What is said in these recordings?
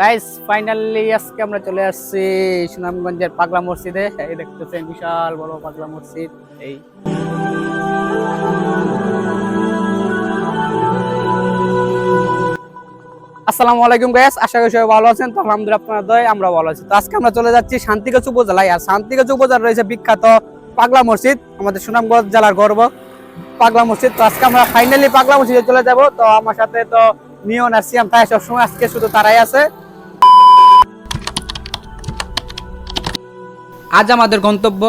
Guys finally আজকে আমরা চলে আসছি সুনামগঞ্জের পাগলা মসজিদে। এই দেখতেছেন বিশাল বড় পাগলা মসজিদ। এই। আসসালামু আলাইকুম গাইস আশা করি সবাই ভালো আছেন। তো আলহামদুলিল্লাহ আপনারা দয় আমরা ভালো আছি। তো আজকে আমরা চলে যাচ্ছি শান্তিগঞ্জ উপজেলায়। আর শান্তিগঞ্জ উপজেলা রয়েছে বিখ্যাত পাগলা মসজিদ। আমাদের সুনামগঞ্জ জেলার গর্ব পাগলা মসজিদ। তো আজকে আমরা ফাইনালি পাগলা মসজিদে চলে যাব। তো আমার সাথে তো নিয়ন আর সিয়াম। তাই সবসময় আজকে শুধু তারাই আছে। আজ আমাদের গন্তব্য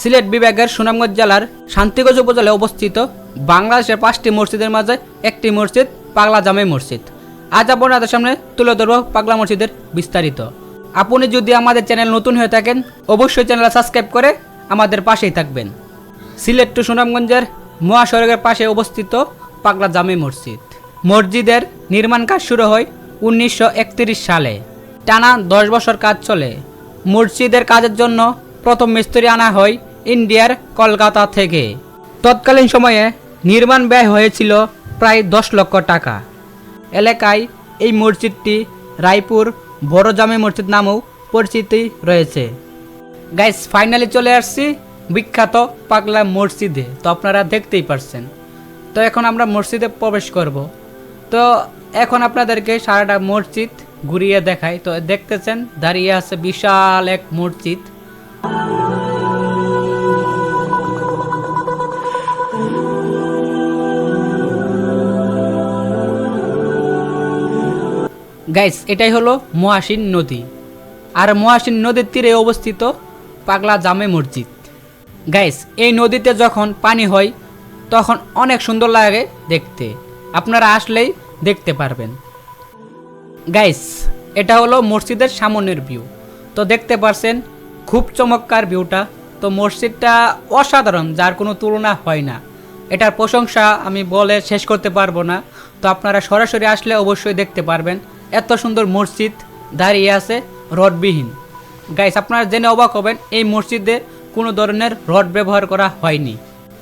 সিলেট বিভাগের সুনামগঞ্জ জেলার শান্তিগঞ্জ উপজেলায় অবস্থিত বাংলাদেশের পাঁচটি মসজিদের মাঝে একটি মসজিদ পাগলা জামে মসজিদ। আজ আপনাদের সামনে তুলে ধরব পাগলা মসজিদের বিস্তারিত। আপনি যদি আমাদের চ্যানেল নতুন হয়ে থাকেন, অবশ্যই চ্যানেল সাবস্ক্রাইব করে আমাদের পাশেই থাকবেন। সিলেট টু সুনামগঞ্জের মহাসড়কের পাশে অবস্থিত পাগলা জামে মসজিদ। মসজিদের নির্মাণ কাজ শুরু হয় উনিশশো একত্রিশ সালে। টানা দশ বছর কাজ চলে। মসজিদের কাজের জন্য প্রথম মিস্ত্রি আনা হয় ইন্ডিয়ার কলকাতা থেকে। তৎকালীন সময়ে নির্মাণ ব্যয় হয়েছিল প্রায় দশ লক্ষ টাকা। এলাকায় এই মসজিদটি রায়পুর বড় জামে মসজিদ নামেও পরিচিতি রয়েছে। গাইস, ফাইনালি চলে আসছি বিখ্যাত পাগলা মসজিদে। তো আপনারা দেখতেই পারছেন। তো এখন আমরা মসজিদে প্রবেশ করব। তো এখন আপনাদেরকে সারাটা মসজিদ ঘুরিয়ে দেখাই। তো দেখতেছেন, দাঁড়িয়ে আছে বিশাল এক মসজিদ। গাইস, এটাই হলো মহাসিন নদী। আর মহাসিন নদীর তীরে অবস্থিত পাগলা জামে মসজিদ। গাইস, এই নদীতে যখন পানি হয়, তখন অনেক সুন্দর লাগে দেখতে। আপনারা আসলেই দেখতে পারবেন। গাইস, এটা হলো মসজিদের সামনের ভিউ তো দেখতে পারছেন খুব চমৎকার ভিউটা। তো মসজিদটা অসাধারণ, যার কোনো তুলনা হয় না। এটার প্রশংসা আমি বলে শেষ করতে পারব না। তো আপনারা সরাসরি আসলে অবশ্যই দেখতে পারবেন এত সুন্দর মসজিদ দাঁড়িয়ে আছে রডবিহীন। গাইস আপনারা জেনে অবাক হবেন, এই মসজিদে কোনো ধরনের রড ব্যবহার করা হয়নি।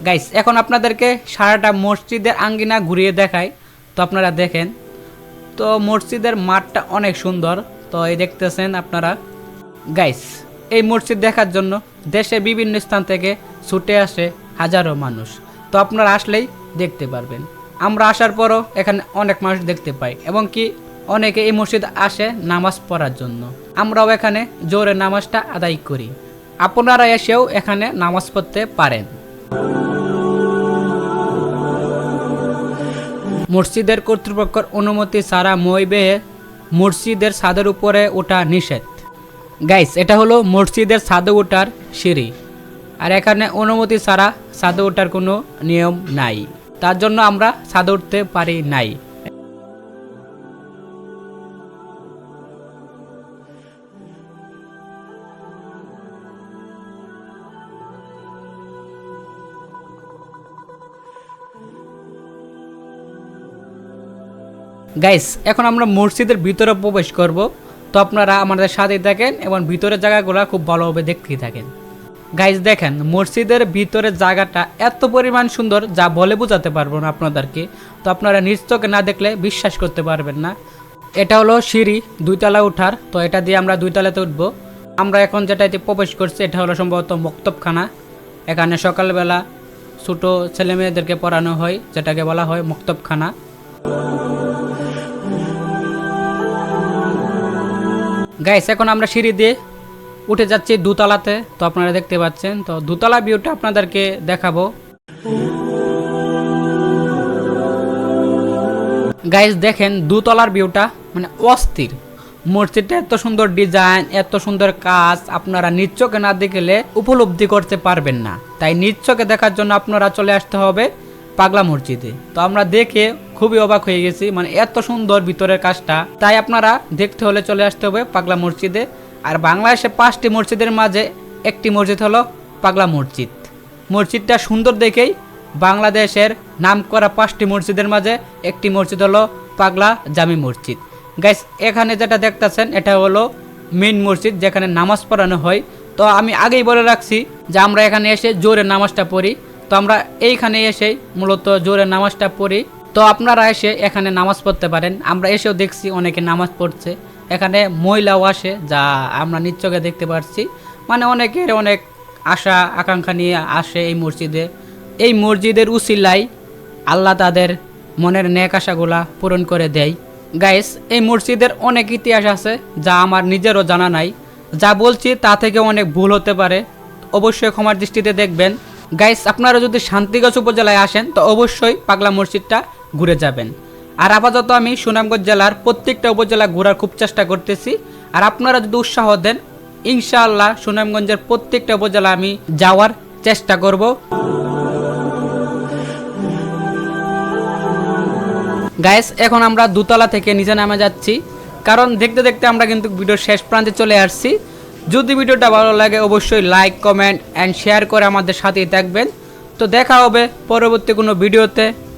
গাইস এখন আপনাদেরকে সারাটা মসজিদের আঙ্গিনা ঘুরিয়ে দেখায় তো আপনারা দেখেন, তো মসজিদের মাঠটা অনেক সুন্দর। তো এই দেখতেছেন আপনারা। গাইস এই মসজিদ দেখার জন্য দেশে বিভিন্ন স্থান থেকে ছুটে আসে হাজারো মানুষ। তো আপনারা আসলেই দেখতে পারবেন। আমরা আসার পরও এখানে অনেক মানুষ দেখতে পাই, এবং কি অনেকে এই মসজিদ আসে নামাজ পড়ার জন্য। আমরাও এখানে জোরে নামাজটা আদায় করি। আপনারা এসেও এখানে নামাজ পড়তে পারেন। মসজিদের কর্তৃপক্ষের অনুমতি ছাড়া মই বেয়ে মসজিদের ছাদের উপরে ওঠা নিষেধ। গাইস, এটা হলো মসজিদের ছাদে ওঠার সিঁড়ি। আর এখানে অনুমতি ছাড়া ছাদে ওঠার কোনো নিয়ম নাই। তার জন্য আমরা ছাদে উঠতে পারি নাই। গাইস, এখন আমরা মসজিদের ভিতরে প্রবেশ করব। তো আপনারা আমাদের সাথে থাকেন এবং ভিতরের জায়গাগুলো খুব ভালোভাবে দেখতেই থাকেন। গাইস দেখেন, মসজিদের ভিতরের জায়গাটা এত পরিমাণ সুন্দর যা বলে বোঝাতে পারব না আপনাদেরকে। তো আপনারা নিজ চোখে না দেখলে বিশ্বাস করতে পারবেন না। এটা হলো সিঁড়ি, দুইতলা উঠার, তো এটা দিয়ে আমরা দুইতলাতে উঠবো। আমরা এখন যেটাতে প্রবেশ করছি, এটা হলো সম্ভবত মক্তবখানা। এখানে সকালবেলা ছোটো ছেলে মেয়েদেরকে পড়ানো হয়, যেটাকে বলা হয় মক্তবখানা। গাইস এখন আমরা সিঁড়ি দিয়ে উঠে যাচ্ছি দুতলাতে। তো আপনারা দেখতে পাচ্ছেন, তো দুতলা ভিউটা আপনাদেরকে দেখাবো। গাইস দেখেন দুতলার ভিউটা মানে অস্থির। মসজিদটা এত সুন্দর ডিজাইন এত সুন্দর কাজ, আপনারা চোখে না দেখলে উপলব্ধি করতে পারবেন না। তাই চোখে দেখার জন্য আপনারা চলে আসতে হবে পাগলা মসজিদে। তো আমরা দেখে খুবই অবাক হয়ে গেছি। মানে এত সুন্দর ভিতরের কাজটা। তাই আপনারা দেখতে হলে চলে আসতে হবে পাগলা মসজিদে। আর বাংলাদেশে পাঁচটি মসজিদের মাঝে একটি মসজিদ হলো পাগলা মসজিদ। মসজিদটা সুন্দর দেখেই বাংলাদেশের নাম করা পাঁচটি মসজিদের মাঝে একটি মসজিদ হলো পাগলা জামি মসজিদ। গাইস, এখানে যেটা দেখতেছেন, এটা হলো মেইন মসজিদ যেখানে নামাজ পড়ানো হয়। তো আমি আগেই বলে রাখছি যে আমরা এখানে এসে জোরে নামাজটা পড়ি। তো আমরা এইখানে এসেই মূলত জোরে নামাজটা পড়ি। তো আপনারা এসে এখানে নামাজ পড়তে পারেন। আমরা এসেও দেখছি অনেকে নামাজ পড়ছে। এখানে মহিলাও আসে যা আমরা নিচ্চকে দেখতে পাচ্ছি মানে অনেকের অনেক আশা, আকাঙ্ক্ষা নিয়ে আসে এই মসজিদে। এই মসজিদের উসিলাই আল্লাহ তাদের মনের ন্যাক আশাগুলা পূরণ করে দেয়। গাইস এই মসজিদের অনেক ইতিহাস আছে যা আমার নিজেরও জানা নাই। যা বলছি তা থেকে অনেক ভুল হতে পারে। অবশ্যই ক্ষমার দৃষ্টিতে দেখবেন। গাইস আপনারা যদি শান্তিগঞ্জ উপজেলায় আসেন, তো অবশ্যই পাগলা মসজিদটা ঘুরে যাবেন। আর আপাতত আমি সুনামগঞ্জ জেলার প্রত্যেকটা উপজেলা ঘোরার খুব চেষ্টা করতেছি। আর আপনারা যদি উৎসাহ দেন, ইনশাআল্লাহ সুনামগঞ্জের প্রত্যেকটা উপজেলা আমি যাওয়ার চেষ্টা করব। গাইস এখন আমরা দুতলা থেকে নিচে নামে যাচ্ছি। কারণ দেখতে দেখতে আমরা কিন্তু ভিডিওর শেষ প্রান্তে চলে আসছি। যদি ভিডিওটা ভালো লাগে, অবশ্যই লাইক কমেন্ট অ্যান্ড শেয়ার করে আমাদের সাথেই থাকবেন। তো দেখা হবে পরবর্তী কোনো ভিডিওতে।